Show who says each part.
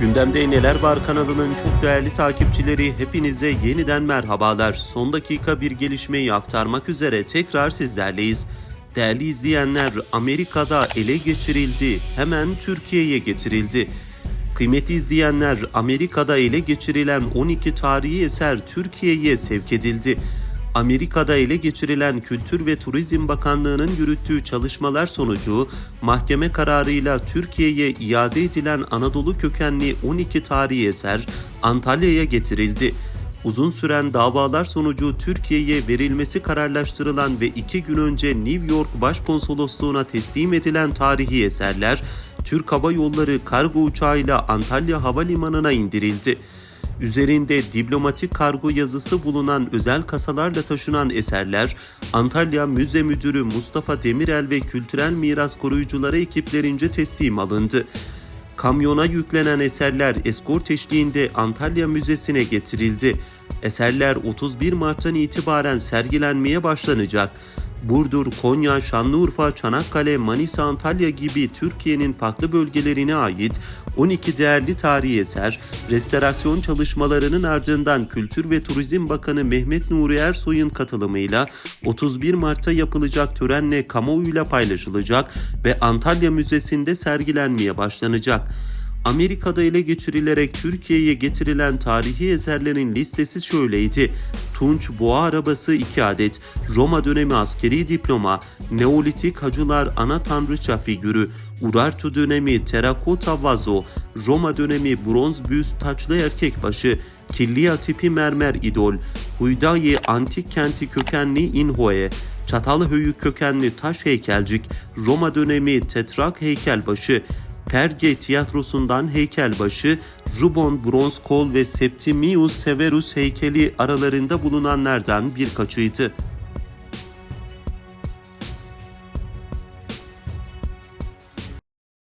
Speaker 1: Gündemde Neler Var kanalının çok değerli takipçileri hepinize yeniden merhabalar. Son dakika bir gelişmeyi aktarmak üzere tekrar sizlerleyiz. Değerli izleyenler Amerika'da ele geçirildi, hemen Türkiye'ye getirildi. Kıymetli izleyenler Amerika'da ele geçirilen 12 tarihi eser Türkiye'ye sevk edildi. Amerika'da ele geçirilen Kültür ve Turizm Bakanlığı'nın yürüttüğü çalışmalar sonucu mahkeme kararıyla Türkiye'ye iade edilen Anadolu kökenli 12 tarihi eser Antalya'ya getirildi. Uzun süren davalar sonucu Türkiye'ye verilmesi kararlaştırılan ve iki gün önce New York Başkonsolosluğu'na teslim edilen tarihi eserler Türk Hava Yolları kargo uçağıyla Antalya Havalimanı'na indirildi. Üzerinde diplomatik kargo yazısı bulunan özel kasalarla taşınan eserler Antalya Müze Müdürü Mustafa Demirel ve Kültürel Miras Koruyucuları ekiplerince teslim alındı. Kamyona yüklenen eserler eskort eşliğinde Antalya Müzesi'ne getirildi. Eserler 31 Mart'tan itibaren sergilenmeye başlanacak. Burdur, Konya, Şanlıurfa, Çanakkale, Manisa, Antalya gibi Türkiye'nin farklı bölgelerine ait 12 değerli tarihi eser, restorasyon çalışmalarının ardından Kültür ve Turizm Bakanı Mehmet Nuri Ersoy'un katılımıyla 31 Mart'ta yapılacak törenle kamuoyuyla paylaşılacak ve Antalya Müzesi'nde sergilenmeye başlanacak. Amerika'da ele geçirilerek Türkiye'ye getirilen tarihi eserlerin listesi şöyleydi. Tunç boğa arabası 2 adet, Roma dönemi askeri diploma, Neolitik hacılar ana tanrıça figürü, Urartu dönemi terakota vazo, Roma dönemi bronz büst taçlı erkek başı, Killia tipi mermer idol, Huydayi antik kenti kökenli Inhoe, Çatalhöyük kökenli taş heykelcik, Roma dönemi tetrak heykelbaşı, Perge tiyatrosundan heykelbaşı, Rubon bronz kol ve Septimius Severus heykeli aralarında bulunanlardan birkaçıydı.